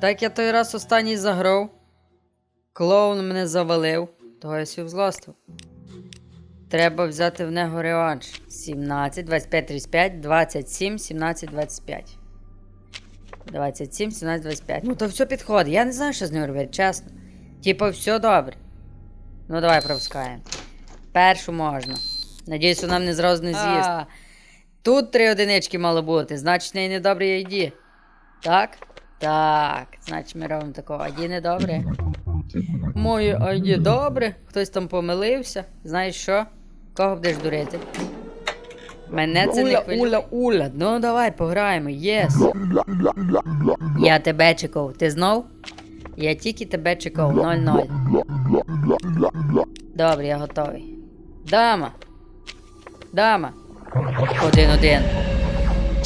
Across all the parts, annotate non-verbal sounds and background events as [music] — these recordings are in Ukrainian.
Так я той раз останній заграв. Клоун мене завалив, того я сів злостив. Треба взяти в нього реванш. 17, 25, 35, 27, 17, 25. 27, 17, 25. Ну то все підходить. Я не знаю, що з ним робити, чесно. Типа, все добре. Ну давай пропускаємо. Першу можна. Надіюсь, вона мене зразу не з'їсть. Тут три одинички мало бути, значить, неї недобре ID. Так? Так. Значить, ми робимо такого. ID недобре. Моє ID добре. Хтось там помилився. Знаєш що? Кого будеш дурити? Мене це не хвилює. уля, уля. Ну давай пограємо. Єс. Я тебе чекав. Ти знов? Я тільки тебе чекав. 0-0. Добре, я готовий. Дама. Дама. Один-один.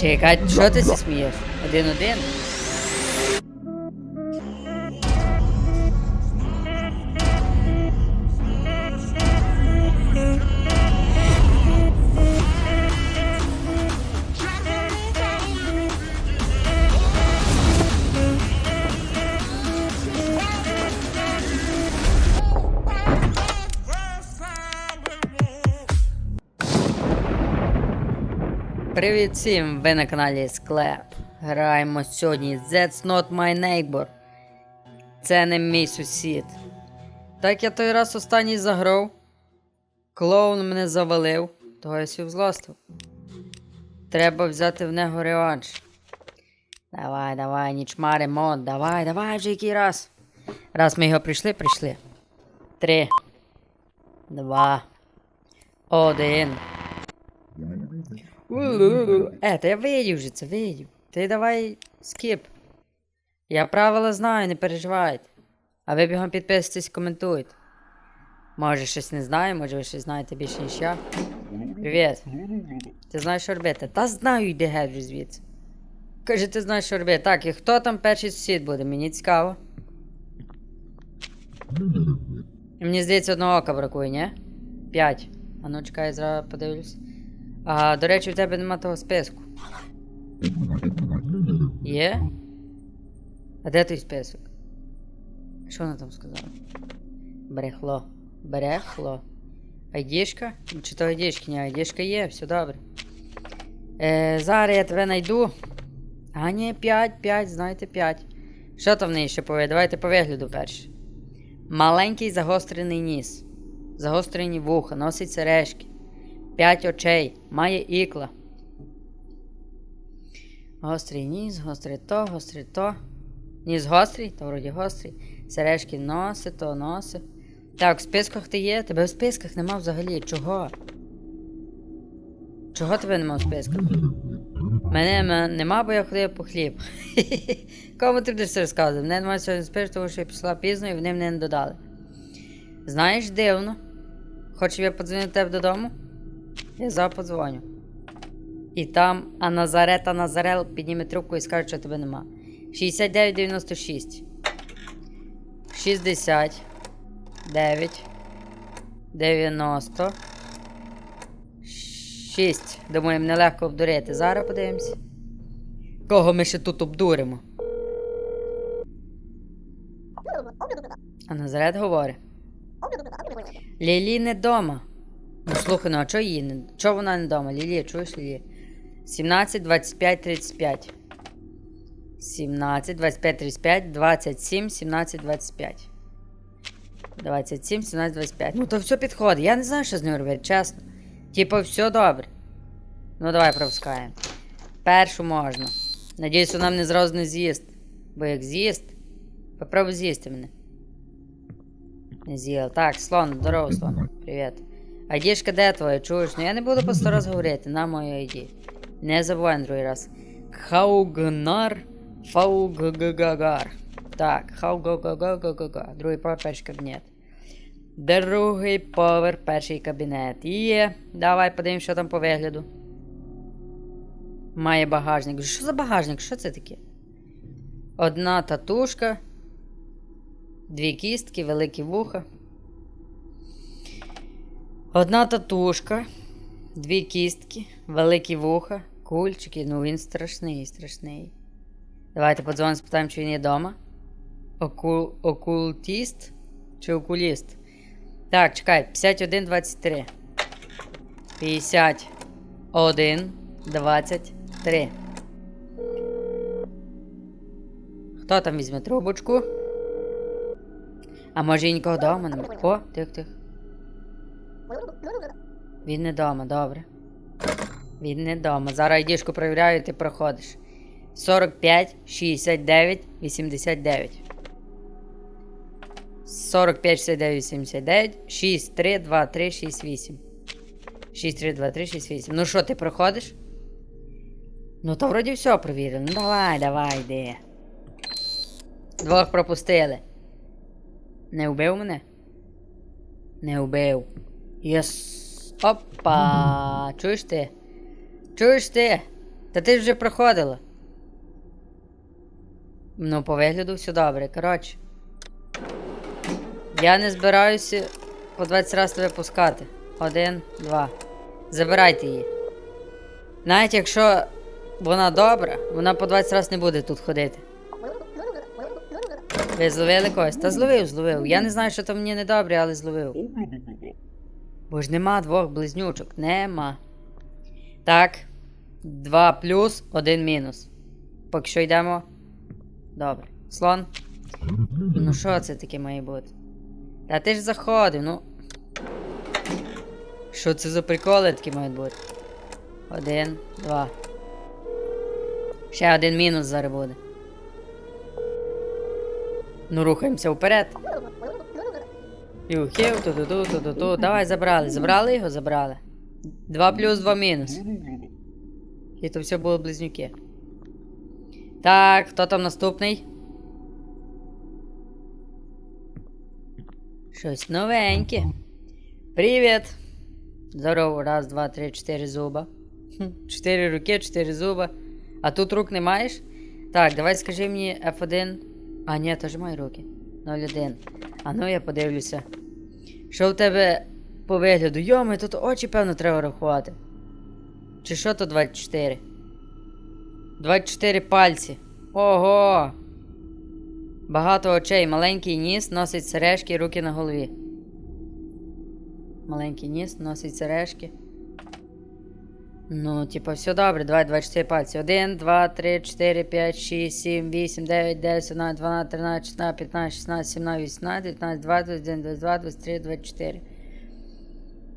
Чекай, що ти смієш? Один-один. Привіт всім! Ви на каналі Склеп. Граємо сьогодні That's not my neighbor. Це не мій сусід. Так я той раз останній заграв. Клоун мене завалив, того я сів злостив. Треба взяти в нього реванш. Давай, давай, нічмари, мод, давай, давай же який раз. Раз ми його прийшли, прийшли. Три. Два. Один. Е, та я видів вже це, видів. Ти давай скіп. Я правила знаю, не переживайте. А ви бігом підписуйтесь, коментуйте. Може щось не знаю, може ви щось знаєте більше, ніж я. Привіт. Ти знаєш, що робити? Та знаю, йди геть звідси. Каже, ти знаєш, що робити. Так, і хто там перший сусід буде? Мені цікаво. Мені здається, одного ока бракує, ні? П'ять. А ну чекай, я зразу подивлюсь. А, до речі, в тебе нема того списку. Є? А де той список? Що вона там сказала? Брехло. Брехло. Айдішка? Чи то айдішки? Ні, айдішка є, все добре. Е, зараз я тебе знайду. А, ні, 5, 5, знаєте, 5. Що там в неї ще повідає? Давайте по вигляду перше. Маленький загострений ніс. Загострені вуха, носить сережки. П'ять очей, має ікла. Гострий ніс, гострий то, гострий то. Ніс гострий, то вроді гострий. Сережки носи, то носи. Так, в списках ти є? Тебе в списках нема взагалі. Чого? Чого тебе нема в списках? Мене нема, бо я ходив по хліб. [laughs] Кому ти будеш це розказувати? Мене немає сьогодні списку, тому що я пішла пізно і вони мене не додали. Знаєш, дивно. Хочеш, я подзвоню до тебе додому? Я зараз. І там а Назарет, а Назарел підніме трубку і скаже, що тебе нема. 69,96. 60. 9. 90. 6. Думаю, мене легко обдурити. Зараз подивимося. Кого ми ще тут обдуримо? А Назарет говорить. Лілі не дома. Ну слухай, ну а чого її не. Чого вона не дома? Лілі, чуєш Лілі? 17, 25, 35. 17, 25, 35, 27, 17, 25. 27, 17, 25. Ну то все підходить. Я не знаю, що з ним робити, чесно. Типу, все добре. Ну давай пропускаємо. Першу можна. Надіюсь, вона мене зразу не з'їсть. Бо як з'їсть, попробуй з'їсти мене. Не з'їла. Так, слон, здорово, слон. Привіт. Айдішка де твоя, чуєш? Ну я не буду по сто раз говорити, на мою айді. Не забувай на другий раз. Хаугнар Фауггагар. Так, хаугагагагагага. Другий поверх, перший кабінет. Другий поверх, перший кабінет. Є. Давай подивимось, що там по вигляду. Має багажник. Що за багажник? Що це таке? Одна татушка. Дві кістки, великі вуха. Одна татушка, дві кістки, великі вуха, кульчики. Ну він страшний, страшний. Давайте подзвонимо, спитаємо, чи він є вдома. Оку... Окултіст чи окуліст? Так, чекай, 51, 23. 51, 23. Хто там візьме трубочку? А може і нікого вдома? О, тих, тих. Він не вдома, добре. Він не вдома. Зараз айдішку перевіряю, і ти проходиш. 45, 69, 89. 45, 69, 89, 6, 3, 2, 3, 6, 8. 6, 3, 2, 3, 6, 8. Ну що, ти проходиш? Ну то вроді все провірили. Ну давай, давай, йди. Двох пропустили. Не вбив мене? Не вбив. Єс. Опа. Чуєш ти? Чуєш ти? Та ти ж вже проходила. Ну, по вигляду все добре. Коротше. Я не збираюся по 20 разів тебе пускати. Один, два. Забирайте її. Навіть якщо вона добра, вона по 20 разів не буде тут ходити. Ви зловили когось? Та зловив, зловив. Я не знаю, що там мені недобре, але зловив. Бо ж нема двох близнючок. Нема. Так. Два плюс, один мінус. Поки що йдемо. Добре. Слон. Ну що це таке має бути? Та ти ж заходив, ну. Що це за приколи такі мають бути? Один, два. Ще один мінус зараз буде. Ну, рухаємося вперед. Юхів, ту-ту-ту, ту-ту-ту. Давай забрали. Забрали його? Забрали. Два плюс, два мінус. І то все було близнюки. Так, хто там наступний? Щось новеньке. Привіт! Здорово, раз, два, три, чотири зуба. Хм, Чотири руки, чотири зуба. А тут рук не маєш? Так, давай скажи мені F1. А, ні, теж маю руки. 01. А ну я подивлюся. Що в тебе по вигляду? Йоми, тут очі, певно, треба рахувати. Чи що то 24? 24 пальці. Ого! Багато очей, маленький ніс, носить сережки, руки на голові. Маленький ніс, носить сережки. Ну, типа, все добре, давай 24 пальці. 1, 2, 3, 4, 5, 6, 7, 8, 9, 10, 11, 12, 13, 14, 15, 16, 17, 18, 19, 20, 21, 22, 23, 24.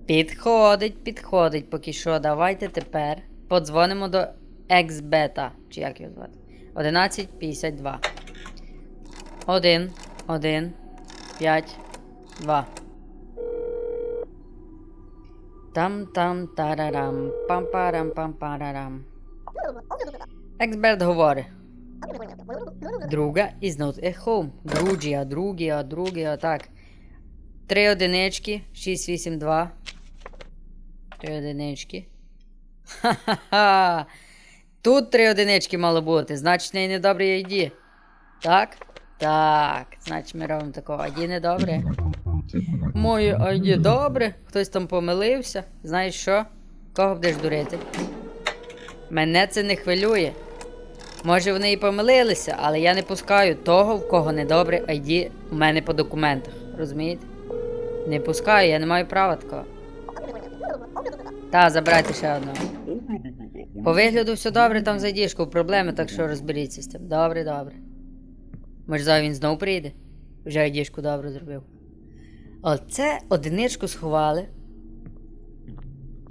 Підходить, підходить поки що. Давайте тепер подзвонимо до XBeta. Чи як його звати? 1152. 1, 1, 5, 2. Там там тарарам, пам парам пам парарам. Експерт говорить. Друга is not at home. Друджія, другія, другія, так. Три одинички, 6, 8, 2. Три одинички. Ха-ха-ха. Тут три одинички мало бути, значить не недобрий ID. Так? Так. Значить ми робимо такого. ID недобре. Моє ID добре. Хтось там помилився. Знаєш що? Кого будеш дурити? Мене це не хвилює. Може вони і помилилися, але я не пускаю того, в кого недобре ID у мене по документах. Розумієте? Не пускаю, я не маю права такого. Та, забирайте ще одного. По вигляду все добре, там за діжку проблеми, так що розберіться з цим. Добре, добре. Може, він знов прийде? Вже айдішку добре зробив. Оце одиничку сховали.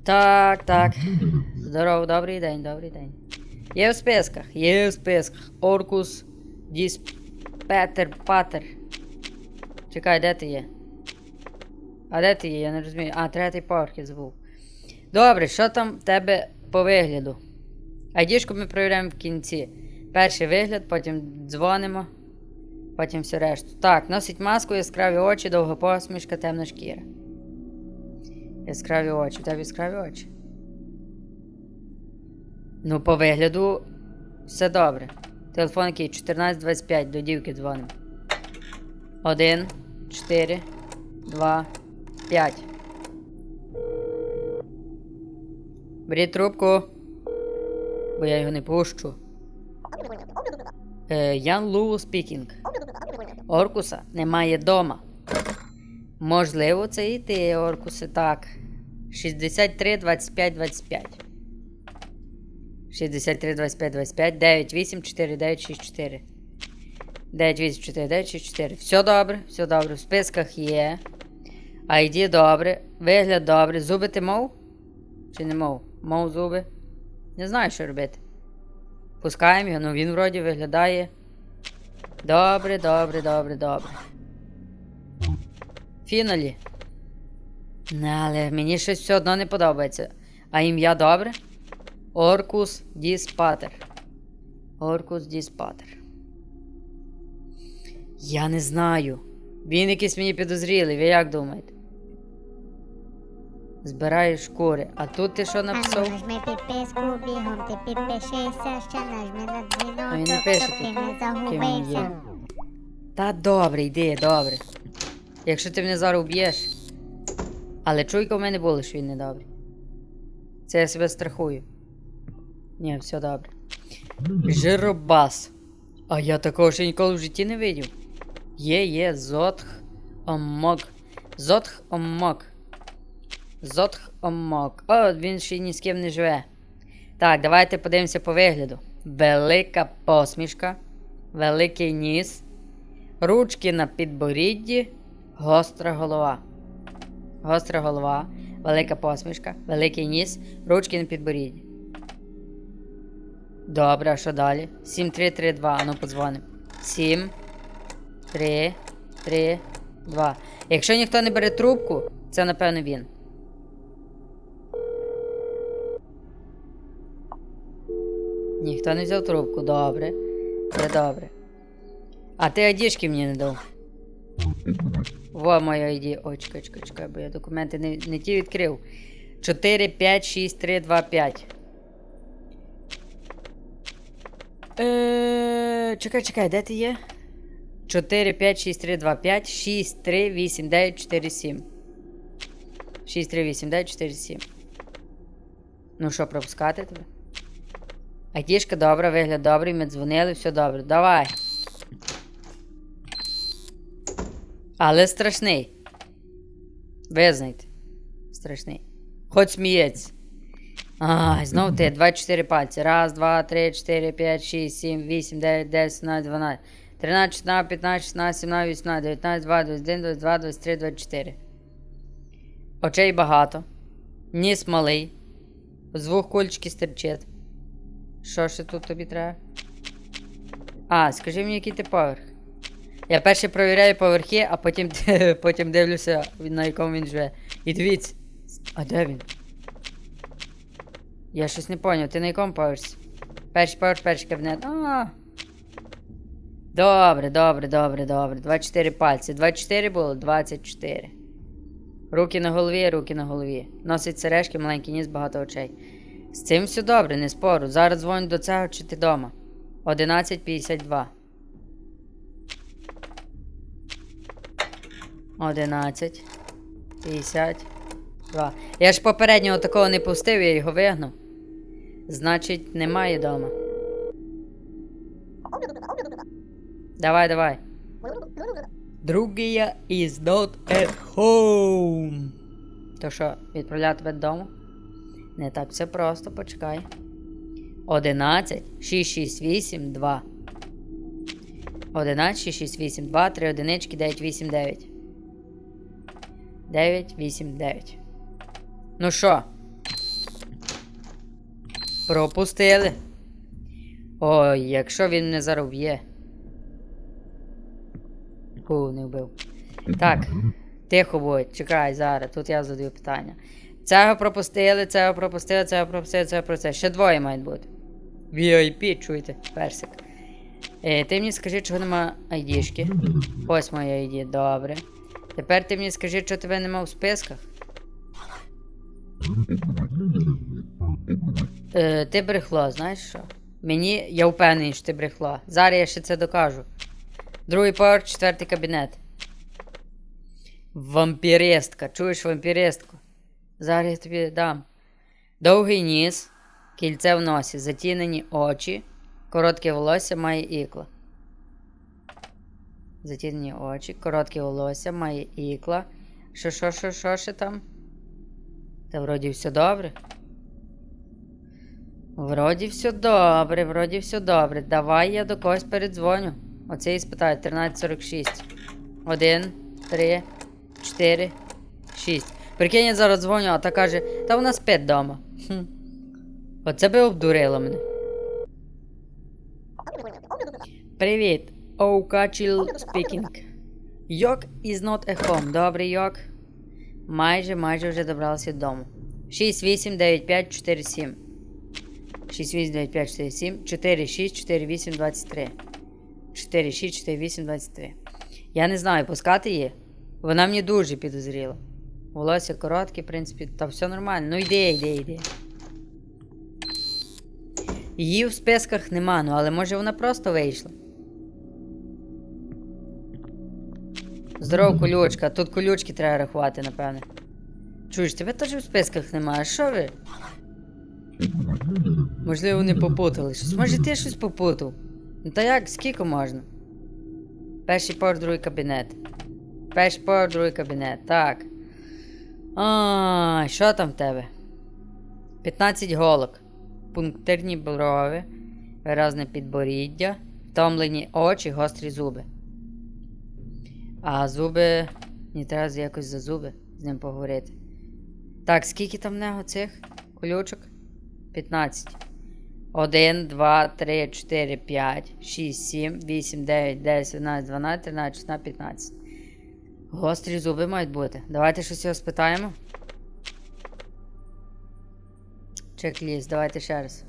Так, так. Здорово, добрий день, добрий день. Є в списках, є в списках. Оркус, Діс, Петер, Патер. Чекай, де ти є? А де ти є? Я не розумію. А, третій я забув. Добре, що там в тебе по вигляду? Айдішку ми перевіряємо в кінці. Перший вигляд, потім дзвонимо, потім все решту. Так, носить маску, яскраві очі, довга посмішка, темна шкіра. Яскраві очі. Тебе яскраві очі. Ну, по вигляду все добре. Телефон який 1425 до дівки дзвонимо. 1, 4, 2, 5. Беріть трубку. Бо я його не пущу. Е, Ян Лу спікінг. Оркуса немає дома. Можливо, це і ти, Оркусе, так. 63, 25, 25. 63, 25, 25, 9, 8, 4, 9, 6, 4. 9, 8, 4, 9, 6, 4. Все добре, все добре. В списках є. ID добре. Вигляд добре. Зуби ти мов? Чи не мов? Мов зуби. Не знаю, що робити. Пускаємо його, ну він вроді виглядає. Добре, добре, добре, добре. Фіналі. Не, але мені щось все одно не подобається. А ім'я добре? Оркус Діспатер. Оркус Діспатер. Я не знаю. Він якийсь мені підозрілий, ви як думаєте? Збираю шкури. А тут ти що написав? ну нажми підписку бігом, ти підпишися, ще нажми на А він не пише щоб ти тут, не ким він загубився. Та добре, йди, добре. Якщо ти мене зараз уб'єш. Але чуйка в мене було, що він не добрий. Це я себе страхую. Ні, все добре. Жиробас. А я такого ще ніколи в житті не видів. Є, є, зотх омок. Зотх омок. Зотх омок. О, він ще ні з ким не живе. Так, давайте подивимося по вигляду. Велика посмішка, великий ніс, ручки на підборідді, гостра голова. Гостра голова, велика посмішка, великий ніс, ручки на підборідді. Добре, а що далі? 7332, ну подзвонимо. 7, 3, 3, 2. Якщо ніхто не бере трубку, це напевно він. Ніхто не взяв трубку, добре. Це добре. А ти айдішки мені не дав. Во моя ID. Ой, чекай, чекай, чекай, бо я документи не, не ті відкрив. 4, 5, 6, 3, 2, 5. Е, чекай, чекай, де ти є? 4, 5, 6, 3, 2, 5, 6, 3, 8, 9, 4, 7. 6, 3, 8, 9, 4, 7. Ну що, пропускати тебе? Айтішка добра, вигляд добрий, ми дзвонили, все добре. Давай. Але страшний. Визнайте. Страшний. Хоч сміється. Ай, знов ти, 24 пальці. Раз, два, три, 4, 5, 6, 7, 8, 9, 10, 11, 12, 13, 14, 15, 16, 17, 18, 19, 20, 21, 22, 23, 24. Очей багато. Ніс малий. З двох кульчики стерчить. Що ще тут тобі треба? А, скажи мені, який ти поверх. Я перше провіряю поверхи, а потім, [laughs] потім дивлюся, на якому він живе. І дивіться. А де він? Я щось не поняв, ти на якому поверсі? Перший поверх, перший кабінет. А. Добре, добре, добре, добре. 24 пальці. 24 було? 24. Руки на голові, руки на голові. Носить сережки, маленький ніс, багато очей. З цим все добре, не спору. Зараз дзвоню до цього, чи ти дома. 11.52. 11. 52. Я ж попереднього такого не пустив, я його вигнав. Значить, немає дома. Давай, давай. Другий is not at home. То що, відправляти тебе додому? Не так все просто, почекай. 11, 6, 6, 8, 2. 11, 6, 6, 8, 2, 3 одинички, 9, 8, 9. 9, 8, 9. Ну що? Пропустили. Ой, якщо він не зараз вб'є. Фу, не вбив. Так, тихо будь, чекай зараз, тут я задаю питання. Цього пропустили, цього пропустили, цього пропустили, цього пропустили. Ще двоє мають бути. VIP, чуєте, персик. Е, ти мені скажи, чого нема айдішки. Ось моя ID, добре. Тепер ти мені скажи, чого тебе нема в списках. Е, ти брехло, знаєш що? Мені, я впевнений, що ти брехло. Зараз я ще це докажу. Другий поверх, четвертий кабінет. Вампіристка. Чуєш вампіристку? Зараз я тобі дам. Довгий ніс, кільце в носі, затінені очі, коротке волосся має ікла. затінені очі, коротке волосся, має ікла. Що, що, що, що ще там? Та вроді все добре. Вроді все добре, вроді все добре. Давай я до когось передзвоню. Оце і спитаю 1346. Один, три, чотири, шість. Прикинь, я зараз дзвоню, а та каже, та вона спить вдома. Хм. Оце би обдурило мене. Привіт. Оукачіл speaking. Йок is not at home. Добрий йок. Майже, майже вже добралися додому. 6, 8, 9, 5, 4, 7. 6, 8, 9, 5, 4, 7. 4, 6, 4, 8, 23. 4, 6, 4, 8, 23. Я не знаю, пускати її. Вона мені дуже підозріла. Волосся коротке, в принципі, та все нормально. Ну йди, йди, йди. Її в списках нема, ну але може вона просто вийшла. Здоров, [laughs] колючка. Тут колючки треба рахувати, напевне. Чуєш, тебе теж в списках немає. А що ви? Можливо, вони попутали щось. Може, ти щось попутав? Ну та як, скільки можна? Перший поверх, другий кабінет. Перший поверх, другий кабінет. Так. А, що там в тебе? 15 голок. Пунктирні брови, виразне підборіддя, втомлені очі, гострі зуби. А зуби. Мені треба якось за зуби з ним поговорити. Так, скільки там в нього цих колючок? 15. 1, 2, 3, 4, 5, 6, 7, 8, 9, 10, 11, 12, 13, 14, 15. Гострі зуби мають бути. Давайте щось його спитаємо. Чек-ліст, давайте ще раз.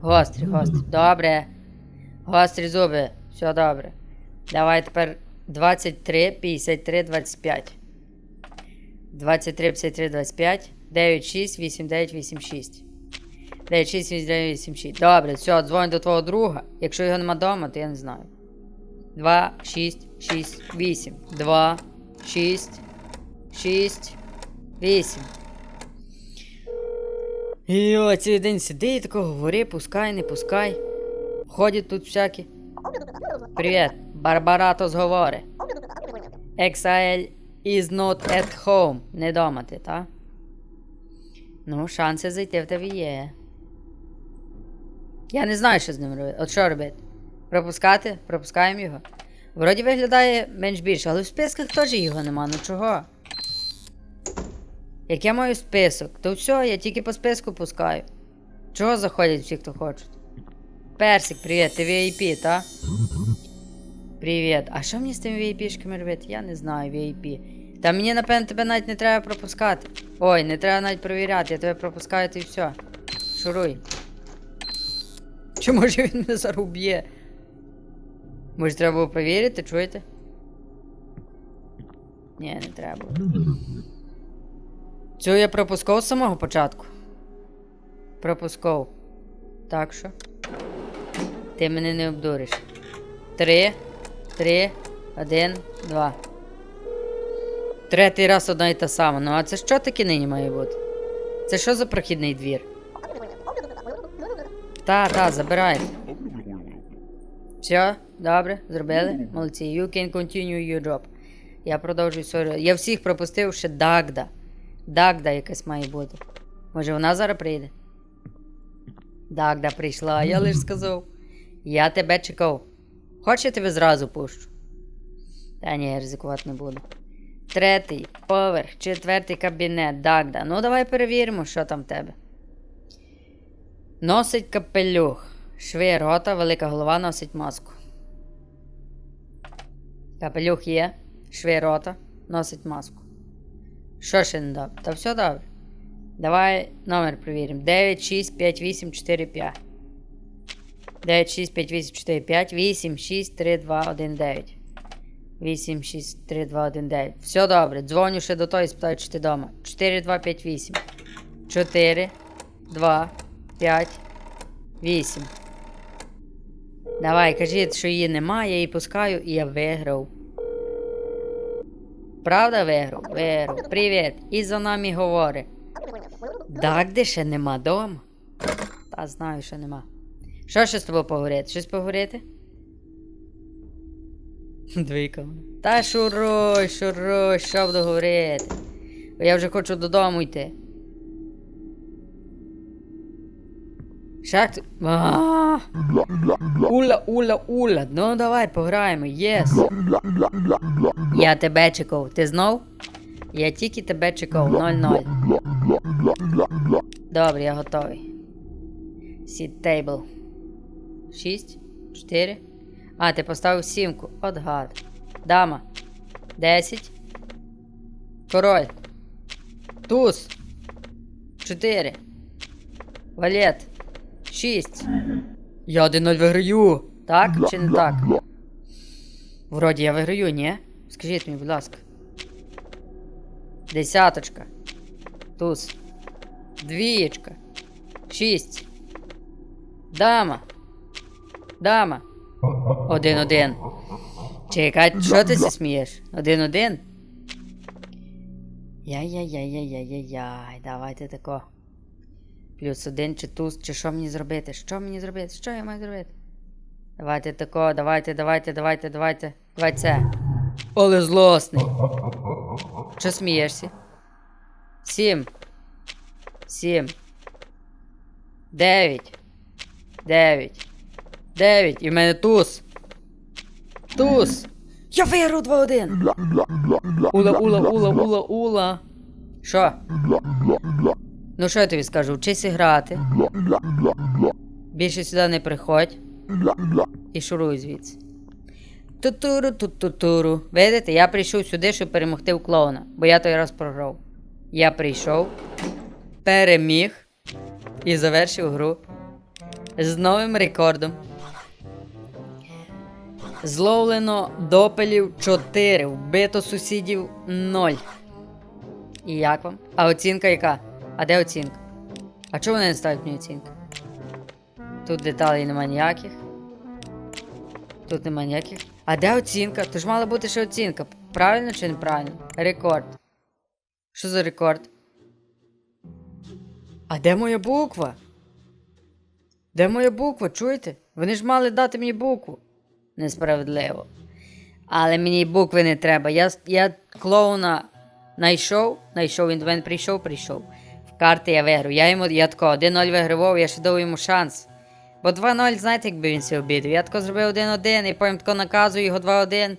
Гострі, гострі. Добре. Гострі зуби. Все добре. Давай тепер 23, 53, 25. 23, 53, 25. 9, 6, 8, 9, 8, 6. 9, 6, 8, 9, 8, 6. Добре, все, дзвонь до твого друга. Якщо його нема вдома, то я не знаю. 2, 6, 6, 8. 2, 6, 6, 8. І о, день сиди і тако говори, пускай, не пускай. Ходять тут всякі. Привіт, Барбаратос говори. Exile is not at home. Не дома ти, та? Ну, шанси зайти в тебе є. Я не знаю, що з ним робити. От що робити? Пропускати? Пропускаємо його. Вроді виглядає менш більше, але в списках теж його нема. Ну чого? Як я маю список, то все, я тільки по списку пускаю. Чого заходять всі, хто хочуть? Персик, привіт, ти VIP, та? Привіт. А що мені з тими VIP-шками робити? Я не знаю, VIP. Та мені, напевно, тебе навіть не треба пропускати. Ой, не треба навіть провіряти, я тебе пропускаю, то і все. Шуруй. Чи може він мене зараз уб'є? Може треба було провірити, чуєте? Ні, не треба. Цю я пропускав з самого початку. Пропускав. Так що. Ти мене не обдуриш. Три, три, один, два. Третій раз одна і та сама. Ну а це що таке нині має бути? Це що за прохідний двір? Та, та, забирайте. Все, добре, зробили. Молодці. You can continue your job. Я продовжую свою. Я всіх пропустив ще Дагда. Дагда якась має бути. Може вона зараз прийде? Дагда прийшла, я лиш [laughs] сказав. Я тебе чекав. Хоч я тебе зразу пущу. Та ні, я ризикувати не буду. Третій поверх, четвертий кабінет, Дагда. Ну давай перевіримо, що там в тебе. Носить капелюх. Шви рота, велика голова носить маску. Капелюх є. Шви рота, носить маску. Що ще не добре? Та все добре. Давай номер перевіримо. 9, 6, 5, 8, 4, 5. 9, 6, 5, 8, 4, 5, 8, 6, 3, 2, 1, 9. 8, 6, 3, 2, 1, 9. Все добре. Дзвоню ще до того і спитаю, чи ти вдома. 4, 2, 5, 8. 4, 2, 5, 8. Давай, кажіть, що її немає, я її пускаю, і я виграв. Правда виграв? Виграв. Привіт. І за нами говорить. Так, де ще нема дома? Та знаю, що нема. Що ще з тобою поговорити? Щось поговорити? Двійка. Та шуруй, шуруй, що буду говорити. Я вже хочу додому йти. Шак. А! Ула, ула, ула. Ну давай пограємо. Єс. Я тебе чекав. Ти знов? Я тільки тебе чекав. 0-0. Добре, я готовий. Сіт тейбл. Шість. Чотири. А, ти поставив сімку. От гад. Дама. Десять. Король. Туз. Чотири. Валет. Шість. Я 1-0 виграю. Так чи не так? Вроді я виграю, ні? Скажіть мені, будь ласка. Десяточка. Туз. Двієчка. Шість. Дама. Дама. Один-один. Чекай, що ти се смієш? Один-один? Яй-яй-яй-яй-яй-яй. Давайте тако. Плюс один чи туз, чи що мені зробити? Що мені зробити? Що я маю зробити? Давайте тако, давайте, давайте, давайте, давайте. Давай це. Оле злосний. Що смієшся? Сім. Сім. Дев'ять. Дев'ять. Дев'ять. І в мене туз. Туз. Я виграв 2-1. Ула, ула, ула, ула, ула. Що? Ну що я тобі скажу? Вчися грати. Більше сюди не приходь. І шуруй звідси. Тутуру, тутутуру. Видите, я прийшов сюди, щоб перемогти у клоуна, бо я той раз програв. Я прийшов, переміг і завершив гру з новим рекордом. Зловлено допелів 4, вбито сусідів 0. І як вам? А оцінка яка? А де оцінка? А чого вони не ставлять мені оцінку? Тут деталей нема ніяких. Тут нема ніяких. А де оцінка? То ж мала бути ще оцінка. Правильно чи неправильно? Рекорд. Що за рекорд? А де моя буква? Де моя буква? Чуєте? Вони ж мали дати мені букву. Несправедливо. Але мені букви не треба. Я, я клоуна знайшов, знайшов, він до мене прийшов, прийшов. Карти я виграв. Я йому я тако 1-0 вигравав, я ще дав йому шанс. Бо 2-0, знаєте, якби він себе обідав. Я тако зробив 1-1 і потім тако наказую його 2-1.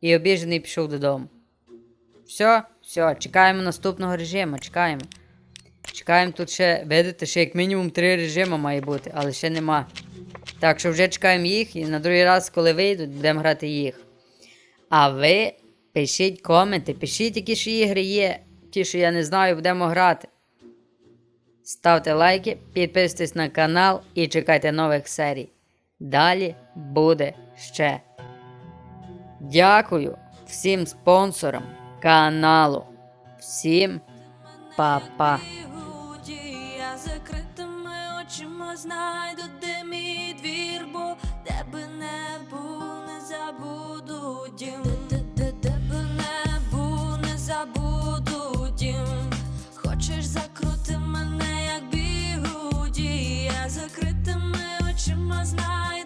І обіжений пішов додому. Все, все, чекаємо наступного режиму, чекаємо. Чекаємо тут ще, видите, ще як мінімум три режими має бути, але ще нема. Так що вже чекаємо їх, і на другий раз, коли вийдуть, будемо грати їх. А ви пишіть коменти, пишіть, які ж ігри є, ті, що я не знаю, будемо грати. Ставте лайки, підписуйтесь на канал і чекайте нових серій. Далі буде ще. Дякую всім спонсорам каналу. Всім па-па. Де más light.